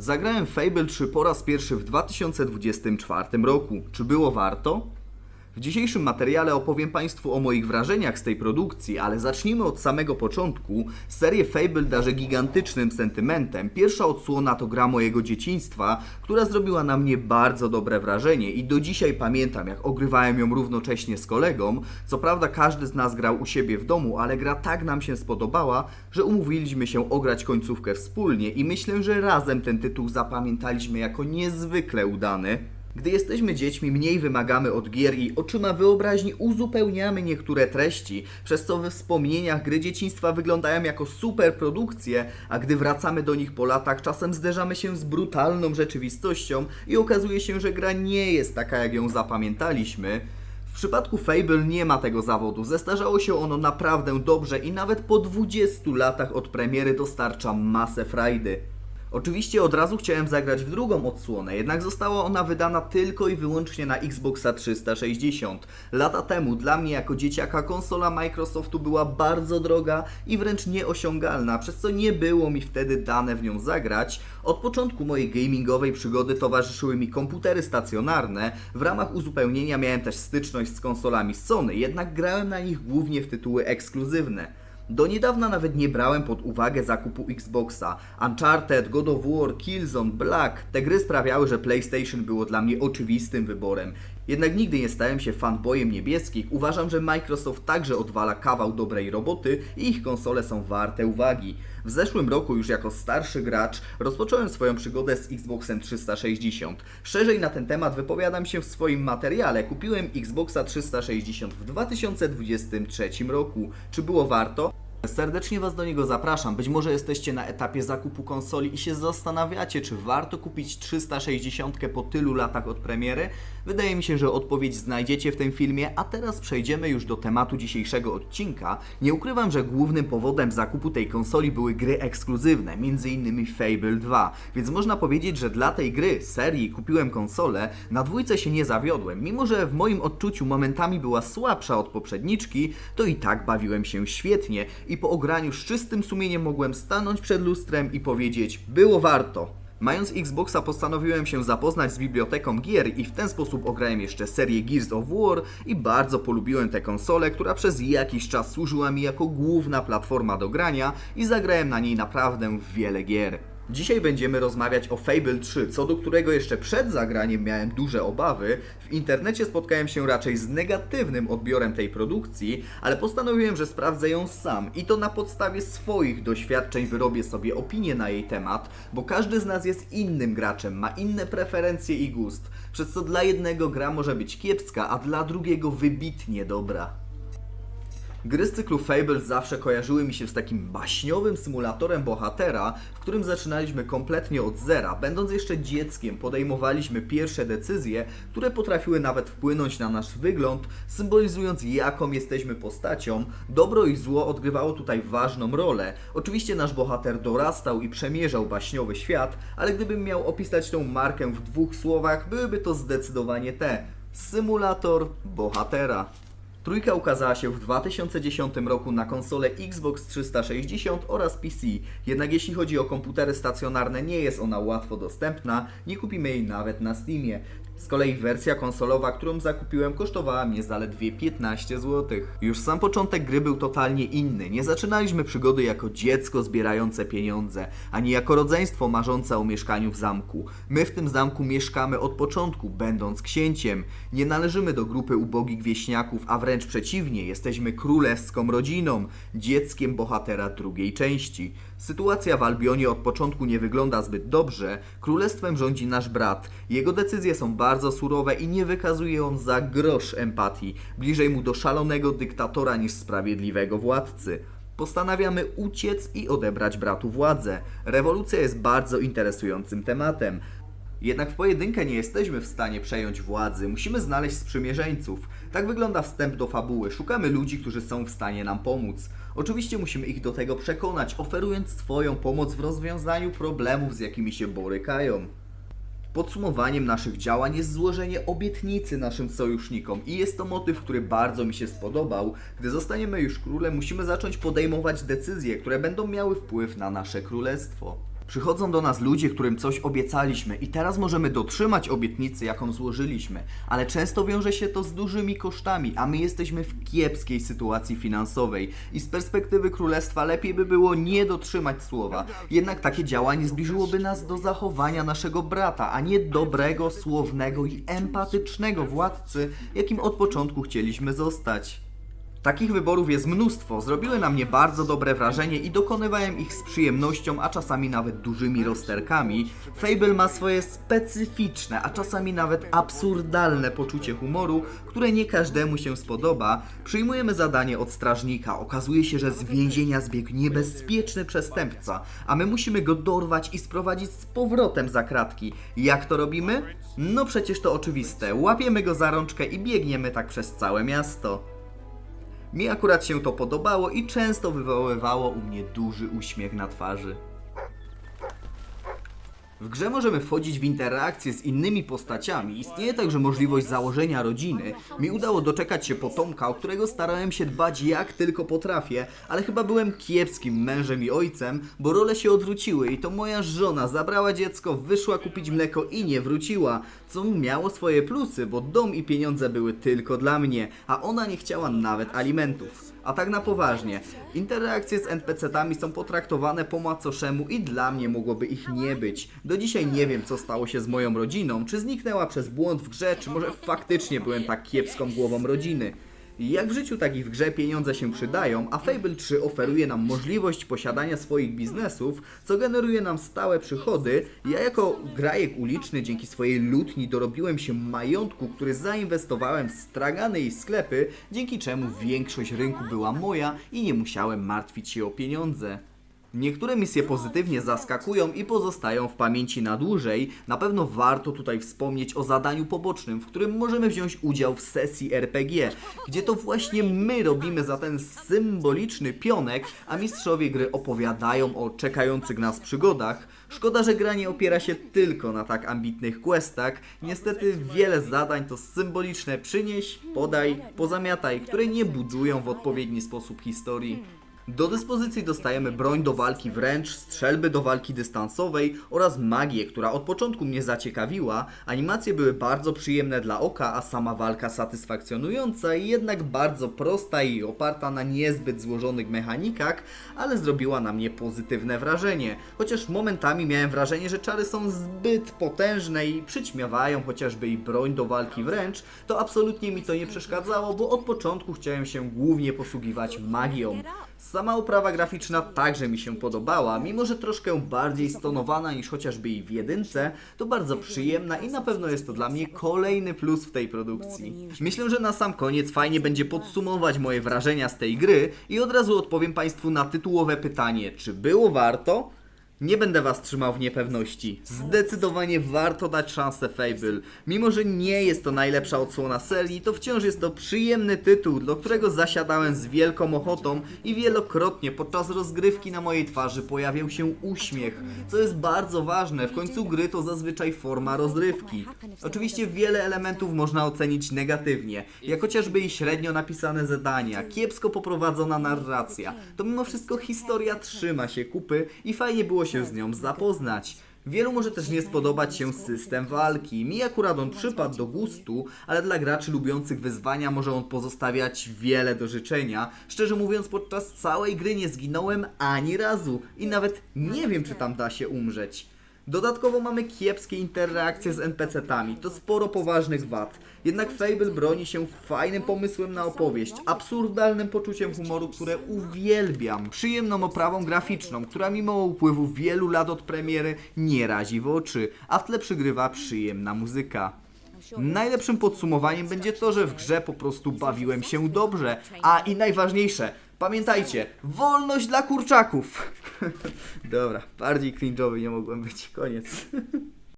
Zagrałem Fable 3 po raz pierwszy w 2024 roku. Czy było warto? W dzisiejszym materiale opowiem Państwu o moich wrażeniach z tej produkcji, ale zacznijmy od samego początku. Serię Fable darzę gigantycznym sentymentem. Pierwsza odsłona to gra mojego dzieciństwa, która zrobiła na mnie bardzo dobre wrażenie i do dzisiaj pamiętam, jak ogrywałem ją równocześnie z kolegą. Co prawda każdy z nas grał u siebie w domu, ale gra tak nam się spodobała, że umówiliśmy się ograć końcówkę wspólnie i myślę, że razem ten tytuł zapamiętaliśmy jako niezwykle udany. Gdy jesteśmy dziećmi, mniej wymagamy od gier i oczyma wyobraźni uzupełniamy niektóre treści, przez co we wspomnieniach gry dzieciństwa wyglądają jako super produkcje, a gdy wracamy do nich po latach, czasem zderzamy się z brutalną rzeczywistością i okazuje się, że gra nie jest taka, jak ją zapamiętaliśmy. W przypadku Fable nie ma tego zawodu, zestarzało się ono naprawdę dobrze i nawet po 20 latach od premiery dostarcza masę frajdy. Oczywiście od razu chciałem zagrać w drugą odsłonę, jednak została ona wydana tylko i wyłącznie na Xboxa 360. Lata temu dla mnie jako dzieciaka konsola Microsoftu była bardzo droga i wręcz nieosiągalna, przez co nie było mi wtedy dane w nią zagrać. Od początku mojej gamingowej przygody towarzyszyły mi komputery stacjonarne, w ramach uzupełnienia miałem też styczność z konsolami Sony, jednak grałem na nich głównie w tytuły ekskluzywne. Do niedawna nawet nie brałem pod uwagę zakupu Xboxa. Uncharted, God of War, Killzone, Black. Te gry sprawiały, że PlayStation było dla mnie oczywistym wyborem. Jednak nigdy nie stałem się fanboyem niebieskich. Uważam, że Microsoft także odwala kawał dobrej roboty i ich konsole są warte uwagi. W zeszłym roku już jako starszy gracz rozpocząłem swoją przygodę z Xboxem 360. Szerzej na ten temat wypowiadam się w swoim materiale. Kupiłem Xboxa 360 w 2023 roku. Czy było warto? Serdecznie Was do niego zapraszam. Być może jesteście na etapie zakupu konsoli i się zastanawiacie, czy warto kupić 360 po tylu latach od premiery. Wydaje mi się, że odpowiedź znajdziecie w tym filmie, a teraz przejdziemy już do tematu dzisiejszego odcinka. Nie ukrywam, że głównym powodem zakupu tej konsoli były gry ekskluzywne, m.in. Fable 2, więc można powiedzieć, że dla tej gry, serii, kupiłem konsolę, na dwójce się nie zawiodłem. Mimo, że w moim odczuciu momentami była słabsza od poprzedniczki, to i tak bawiłem się świetnie i po ograniu z czystym sumieniem mogłem stanąć przed lustrem i powiedzieć, było warto. Mając Xboxa postanowiłem się zapoznać z biblioteką gier i w ten sposób ograłem jeszcze serię Gears of War i bardzo polubiłem tę konsolę, która przez jakiś czas służyła mi jako główna platforma do grania i zagrałem na niej naprawdę wiele gier. Dzisiaj będziemy rozmawiać o Fable 3, co do którego jeszcze przed zagraniem miałem duże obawy. W internecie spotkałem się raczej z negatywnym odbiorem tej produkcji, ale postanowiłem, że sprawdzę ją sam i to na podstawie swoich doświadczeń wyrobię sobie opinię na jej temat, bo każdy z nas jest innym graczem, ma inne preferencje i gust, przez co dla jednego gra może być kiepska, a dla drugiego wybitnie dobra. Gry z cyklu Fable zawsze kojarzyły mi się z takim baśniowym symulatorem bohatera, w którym zaczynaliśmy kompletnie od zera. Będąc jeszcze dzieckiem, podejmowaliśmy pierwsze decyzje, które potrafiły nawet wpłynąć na nasz wygląd, symbolizując jaką jesteśmy postacią. Dobro i zło odgrywało tutaj ważną rolę. Oczywiście nasz bohater dorastał i przemierzał baśniowy świat, ale gdybym miał opisać tą markę w dwóch słowach, byłyby to zdecydowanie te. Symulator bohatera. Trójka ukazała się w 2010 roku na konsole Xbox 360 oraz PC. Jednak jeśli chodzi o komputery stacjonarne, nie jest ona łatwo dostępna, nie kupimy jej nawet na Steamie. Z kolei wersja konsolowa, którą zakupiłem, kosztowała mnie zaledwie 15 zł. Już sam początek gry był totalnie inny. Nie zaczynaliśmy przygody jako dziecko zbierające pieniądze, ani jako rodzeństwo marzące o mieszkaniu w zamku. My w tym zamku mieszkamy od początku, będąc księciem. Nie należymy do grupy ubogich wieśniaków, a wręcz przeciwnie, jesteśmy królewską rodziną, dzieckiem bohatera drugiej części. Sytuacja w Albionie od początku nie wygląda zbyt dobrze. Królestwem rządzi nasz brat. Jego decyzje są bardzo surowe i nie wykazuje on za grosz empatii. Bliżej mu do szalonego dyktatora niż sprawiedliwego władcy. Postanawiamy uciec i odebrać bratu władzę. Rewolucja jest bardzo interesującym tematem. Jednak w pojedynkę nie jesteśmy w stanie przejąć władzy, musimy znaleźć sprzymierzeńców. Tak wygląda wstęp do fabuły. Szukamy ludzi, którzy są w stanie nam pomóc. Oczywiście musimy ich do tego przekonać, oferując swoją pomoc w rozwiązaniu problemów, z jakimi się borykają. Podsumowaniem naszych działań jest złożenie obietnicy naszym sojusznikom i jest to motyw, który bardzo mi się spodobał. Gdy zostaniemy już królem, musimy zacząć podejmować decyzje, które będą miały wpływ na nasze królestwo. Przychodzą do nas ludzie, którym coś obiecaliśmy i teraz możemy dotrzymać obietnicy, jaką złożyliśmy, ale często wiąże się to z dużymi kosztami, a my jesteśmy w kiepskiej sytuacji finansowej i z perspektywy królestwa lepiej by było nie dotrzymać słowa. Jednak takie działanie zbliżyłoby nas do zachowania naszego brata, a nie dobrego, słownego i empatycznego władcy, jakim od początku chcieliśmy zostać. Takich wyborów jest mnóstwo, zrobiły na mnie bardzo dobre wrażenie i dokonywałem ich z przyjemnością, a czasami nawet dużymi rozterkami. Fable ma swoje specyficzne, a czasami nawet absurdalne poczucie humoru, które nie każdemu się spodoba. Przyjmujemy zadanie od strażnika, okazuje się, że z więzienia zbiegł niebezpieczny przestępca, a my musimy go dorwać i sprowadzić z powrotem za kratki. Jak to robimy? No przecież to oczywiste, łapiemy go za rączkę i biegniemy tak przez całe miasto. Mi akurat się to podobało i często wywoływało u mnie duży uśmiech na twarzy. W grze możemy wchodzić w interakcje z innymi postaciami. Istnieje także możliwość założenia rodziny. Mi udało doczekać się potomka, o którego starałem się dbać jak tylko potrafię, ale chyba byłem kiepskim mężem i ojcem, bo role się odwróciły i to moja żona zabrała dziecko, wyszła kupić mleko i nie wróciła. Co miało swoje plusy, bo dom i pieniądze były tylko dla mnie, a ona nie chciała nawet alimentów. A tak na poważnie, interakcje z NPC-tami są potraktowane po macoszemu i dla mnie mogłoby ich nie być. Do dzisiaj nie wiem, co stało się z moją rodziną, czy zniknęła przez błąd w grze, czy może faktycznie byłem tak kiepską głową rodziny. Jak w życiu, tak i w grze pieniądze się przydają, a Fable 3 oferuje nam możliwość posiadania swoich biznesów, co generuje nam stałe przychody. Ja jako grajek uliczny dzięki swojej lutni dorobiłem się majątku, który zainwestowałem w stragany i sklepy, dzięki czemu większość rynku była moja i nie musiałem martwić się o pieniądze. Niektóre misje pozytywnie zaskakują i pozostają w pamięci na dłużej. Na pewno warto tutaj wspomnieć o zadaniu pobocznym, w którym możemy wziąć udział w sesji RPG, gdzie to właśnie my robimy za ten symboliczny pionek, a mistrzowie gry opowiadają o czekających nas przygodach. Szkoda, że gra nie opiera się tylko na tak ambitnych questach. Niestety wiele zadań to symboliczne przynieś, podaj, pozamiataj, które nie budują w odpowiedni sposób historii. Do dyspozycji dostajemy broń do walki wręcz, strzelby do walki dystansowej oraz magię, która od początku mnie zaciekawiła. Animacje były bardzo przyjemne dla oka, a sama walka satysfakcjonująca, jednak bardzo prosta i oparta na niezbyt złożonych mechanikach, ale zrobiła na mnie pozytywne wrażenie. Chociaż momentami miałem wrażenie, że czary są zbyt potężne i przyćmiewają chociażby i broń do walki wręcz, to absolutnie mi to nie przeszkadzało, bo od początku chciałem się głównie posługiwać magią. Sama oprawa graficzna także mi się podobała, mimo że troszkę bardziej stonowana niż chociażby i w jedynce, to bardzo przyjemna i na pewno jest to dla mnie kolejny plus w tej produkcji. Myślę, że na sam koniec fajnie będzie podsumować moje wrażenia z tej gry i od razu odpowiem Państwu na tytułowe pytanie, czy było warto? Nie będę was trzymał w niepewności. Zdecydowanie warto dać szansę Fable. Mimo, że nie jest to najlepsza odsłona serii, to wciąż jest to przyjemny tytuł, do którego zasiadałem z wielką ochotą i wielokrotnie podczas rozgrywki na mojej twarzy pojawiał się uśmiech, co jest bardzo ważne. W końcu gry to zazwyczaj forma rozrywki. Oczywiście wiele elementów można ocenić negatywnie, jak chociażby i średnio napisane zadania, kiepsko poprowadzona narracja. To mimo wszystko historia trzyma się kupy i fajnie było się z nią zapoznać. Wielu może też nie spodobać się system walki. Mi akurat on przypadł do gustu, ale dla graczy lubiących wyzwania może on pozostawiać wiele do życzenia. Szczerze mówiąc, podczas całej gry nie zginąłem ani razu i nawet nie wiem, czy tam da się umrzeć. Dodatkowo mamy kiepskie interakcje z NPC-tami, to sporo poważnych wad. Jednak Fable broni się fajnym pomysłem na opowieść, absurdalnym poczuciem humoru, które uwielbiam, przyjemną oprawą graficzną, która mimo upływu wielu lat od premiery nie razi w oczy, a w tle przygrywa przyjemna muzyka. Najlepszym podsumowaniem będzie to, że w grze po prostu bawiłem się dobrze, a i najważniejsze, pamiętajcie, wolność dla kurczaków! Dobra, bardziej cringe'owy nie mogłem być, koniec.